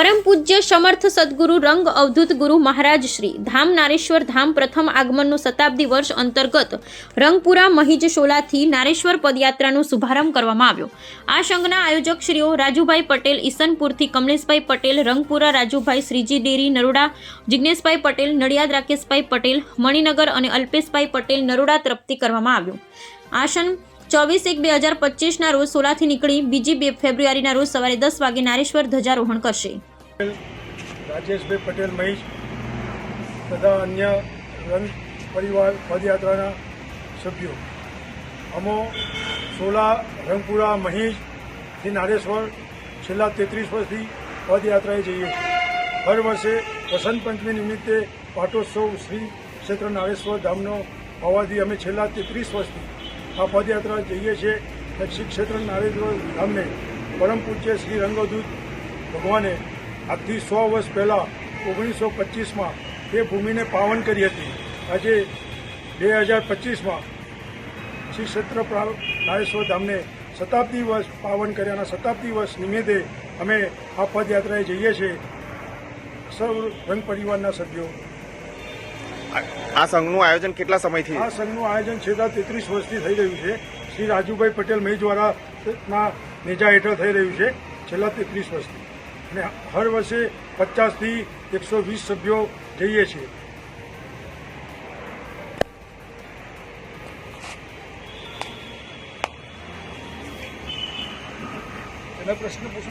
પરમ પૂજ્ય સમર્થ સદગુરુ રંગ અવધૂત ગુરુ મહારાજ શ્રી. ધામ નારેશ્વર ધામ પ્રથમ આગમનનું શતાબ્દી વર્ષ અંતર્ગત રંગપુરા મહિજ શોલાથી નારેશ્વર પદયાત્રાનો શુભારંભ કરવામાં આવ્યો. આ સંઘના આયોજક શ્રીઓ રાજુભાઈ પટેલ, ઈસનપુરથી કમલેશભાઈ પટેલ, રંગપુરા રાજુભાઈ શ્રીજી ડેરી, નરોડા જિજ્ઞેશભાઈ પટેલ, નડિયાદ રાકેશભાઈ પટેલ, મણિનગર અને અલ્પેશભાઈ પટેલ નરોડા તરફથી કરવામાં આવ્યું. આસન ચોવીસ એક બે હજાર પચીસના રોજ સોલાથી નીકળી બીજી બે ફેબ્રુઆરીના રોજ સવારે દસ વાગે નારેશ્વર ધ્વજારોહણ કરશે. રાજેશભાઈ પટેલ, મહેશ તથા અન્ય રંગ પરિવાર પદયાત્રાના સભ્યો. અમો, સોલા, રંગપુરા મહીજથી નારેશ્વર છેલ્લા તેત્રીસ વર્ષથી પદયાત્રાએ જઈએ છીએ. હર વર્ષે વસંત પંચમી નિમિત્તે પાટોત્સવ શ્રી ક્ષેત્ર નારેશ્વર ધામનો હોવાથી અમે છેલ્લા તેત્રીસ વર્ષથી આ પદયાત્રા જઈએ છીએ. શ્રી ક્ષેત્ર નારેશ્વર ધામને પરમ પૂજ્ય શ્રી રંગદૂત ભગવાને આજથી સો વર્ષ પહેલાં ઓગણીસો પચીસમાં તે ભૂમિને પાવન કરી હતી. આજે બે હજાર પચીસમાં શ્રી ક્ષેત્ર નારેશ્વર ધામને શતાબ્દી વર્ષ પાવન કર્યાના શતાબ્દી વર્ષ નિમિત્તે અમે આ પદયાત્રાએ જઈએ છીએ. સૌ રંગ પરિવારના સભ્યો. આ આ સંઘનું આયોજન કેટલા સમયથી? આ સંઘનું આયોજન છેલ્લા તેત્રીસ વર્ષથી થઈ રહ્યું છે. શ્રી રાજુભાઈ પટેલ મેજવાળાના નેજા હેઠળ થઈ રહ્યું છે છેલ્લા તેત્રીસ વર્ષથી. અને હર વર્ષે પચાસથી એકસો વીસ સભ્યો જઈએ છીએ. પ્રશ્ન પૂછો.